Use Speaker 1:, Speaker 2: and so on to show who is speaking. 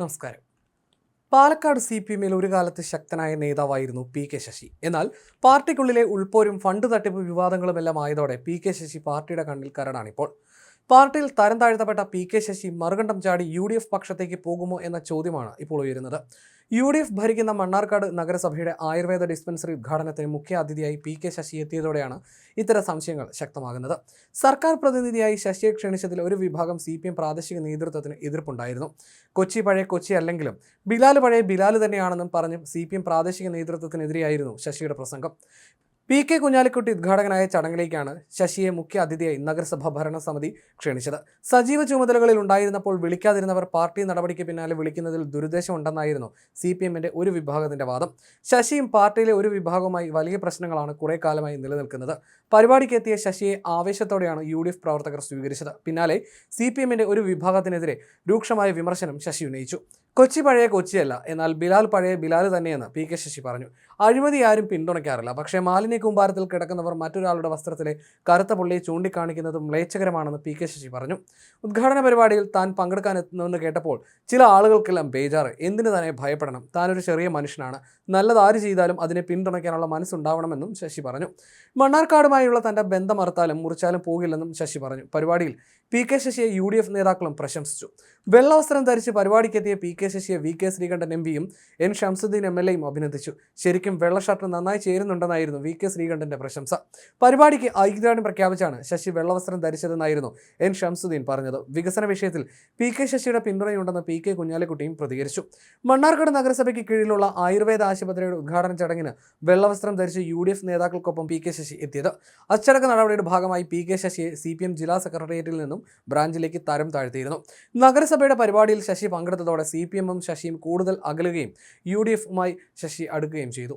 Speaker 1: നമസ്കാരം. Palakkad C P എമ്മിൽ ഒരു കാലത്ത് ശക്തനായ നേതാവായിരുന്നു പി കെ ശശി. എന്നാൽ പാർട്ടിക്കുള്ളിലെ ഉൾപ്പോരും ഫണ്ട് തട്ടിപ്പ് വിവാദങ്ങളുമെല്ലാം ആയതോടെ പി കെ ശശി പാർട്ടിയുടെ കണ്ണിൽ കരടാണിപ്പോൾ. പാർട്ടിയിൽ തരം താഴ്ത്തപ്പെട്ട പി കെ ശശി മറുകണ്ഠം ചാടി യു ഡി എഫ് പക്ഷത്തേക്ക് പോകുമോ എന്ന ചോദ്യമാണ് ഇപ്പോൾ ഉയരുന്നത്. യു ഡി എഫ് ഭരിക്കുന്ന മണ്ണാർക്കാട് നഗരസഭയുടെ ആയുർവേദ ഡിസ്പെൻസറി ഉദ്ഘാടനത്തിന് മുഖ്യ അതിഥിയായി പി കെ ശശി എത്തിയതോടെയാണ് ഇത്തരം സംശയങ്ങൾ ശക്തമാകുന്നത്. സർക്കാർ പ്രതിനിധിയായി ശശിയെ ക്ഷണിച്ചതിൽ ഒരു വിഭാഗം സി പി എം പ്രാദേശിക നേതൃത്വത്തിന് എതിർപ്പുണ്ടായിരുന്നു. കൊച്ചി പഴയ കൊച്ചി അല്ലെങ്കിലും ബിലാൽ പഴയ ബിലാൽ തന്നെയാണെന്നും പറഞ്ഞ് സി പി എം പ്രാദേശിക നേതൃത്വത്തിനെതിരെയായിരുന്നു ശശിയുടെ പ്രസംഗം. പി കെ കുഞ്ഞാലിക്കുട്ടി ഉദ്ഘാടകനായ ചടങ്ങിലേക്കാണ് ശശിയെ മുഖ്യ അതിഥിയായി നഗരസഭ ഭരണസമിതി ക്ഷണിച്ചത്. സജീവ ചുമതലകളിൽ ഉണ്ടായിരുന്നപ്പോൾ വിളിക്കാതിരുന്നവർ പാർട്ടി നടപടിക്ക് പിന്നാലെ വിളിക്കുന്നതിൽ ദുരുദ്ദേശമുണ്ടെന്നായിരുന്നു സി പി എമ്മിന്റെ ഒരു വിഭാഗത്തിന്റെ വാദം. ശശിയും പാർട്ടിയിലെ ഒരു വിഭാഗവുമായി വലിയ പ്രശ്നങ്ങളാണ് കുറേ കാലമായി നിലനിൽക്കുന്നത്. പരിപാടിക്ക് എത്തിയ ശശിയെ ആവേശത്തോടെയാണ് യു ഡി എഫ് പ്രവർത്തകർ സ്വീകരിച്ചത്. പിന്നാലെ സി പി എമ്മിന്റെ ഒരു വിഭാഗത്തിനെതിരെ രൂക്ഷമായ വിമർശനം ശശി ഉന്നയിച്ചു. കൊച്ചി പഴയ കൊച്ചിയല്ല എന്നാൽ ബിലാൽ പഴയ ബിലാൽ തന്നെയെന്ന് പി കെ ശശി പറഞ്ഞു. അഴിമതി ആരും പിന്തുണയ്ക്കാറില്ല. പക്ഷേ മാലിന്യ കൂമ്പാരത്തിൽ കിടക്കുന്നവർ മറ്റൊരാളുടെ വസ്ത്രത്തിലെ കറുത്ത പുള്ളിയെ ചൂണ്ടിക്കാണിക്കുന്നത് മ്ലേച്ഛകരമാണെന്ന് പി കെ ശശി പറഞ്ഞു. ഉദ്ഘാടന പരിപാടിയിൽ താൻ പങ്കെടുക്കാൻ എത്തുന്നുവെന്ന് കേട്ടപ്പോൾ ചില ആളുകൾക്കെല്ലാം ബേജാറ്. എന്തിനു തന്നെ ഭയപ്പെടണം? താനൊരു ചെറിയ മനുഷ്യനാണ്. നല്ലത് ആര് ചെയ്താലും അതിനെ പിന്തുണയ്ക്കാനുള്ള മനസ്സുണ്ടാവണമെന്നും ശശി പറഞ്ഞു. മണ്ണാർക്കാടുമായുള്ള തന്റെ ബന്ധം അറുത്താലും മുറിച്ചാലും പോകില്ലെന്നും ശശി പറഞ്ഞു. പരിപാടിയിൽ പി കെ ശശിയെ യു ഡി എഫ് നേതാക്കളും പ്രശംസിച്ചു. വെള്ളവസ്ത്രം ധരിച്ച് പരിപാടിക്കെത്തിയ പി കെ ശശിയെ വി കെ ശ്രീകണ്ഠൻ എം പിയും എൻ ഷംസുദ്ദീൻ എം എൽ എയും അഭിനന്ദിച്ചു. ശരിക്കും വെള്ള ഷർട്ട് നന്നായി ചേരുന്നുണ്ടെന്നായിരുന്നു വി കെ ശ്രീകണ്ഠന്റെ പ്രശംസ. പരിപാടിക്ക് ഐക്യദാർഢ്യം പ്രഖ്യാപിച്ചാണ് ശശി വെള്ളവസ്ത്രം ധരിച്ചതെന്നായിരുന്നു എൻ ഷംസുദ്ദീൻ പറഞ്ഞത്. വികസന വിഷയത്തിൽ പി കെ ശശിയുടെ പിന്തുണയുണ്ടെന്ന് പി കെ കുഞ്ഞാലിക്കുട്ടിയും പ്രതികരിച്ചു. മണ്ണാർക്കാട് നഗരസഭയ്ക്ക് കീഴിലുള്ള ആയുർവേദ ആശുപത്രിയുടെ ഉദ്ഘാടന ചടങ്ങിന് വെള്ളവസ്ത്രം ധരിച്ച് യു ഡി എഫ് നേതാക്കൾക്കൊപ്പം പി കെ ശശി എത്തിയത്. അച്ചടക്ക നടപടിയുടെ ഭാഗമായി പി കെ ശശിയെ സി പി എം ജില്ലാ സെക്രട്ടേറിയറ്റിൽ നിന്നും ബ്രാഞ്ചിലേക്ക് തരം താഴ്ത്തിയിരുന്നു. നഗരസഭയുടെ പരിപാടിയിൽ ശശി പങ്കെടുത്തതോടെ സി പി എമ്മും ശശിയും കൂടുതൽ അകലുകയും യു ഡി എഫുമായി ശശി അടുക്കുകയും ചെയ്തു.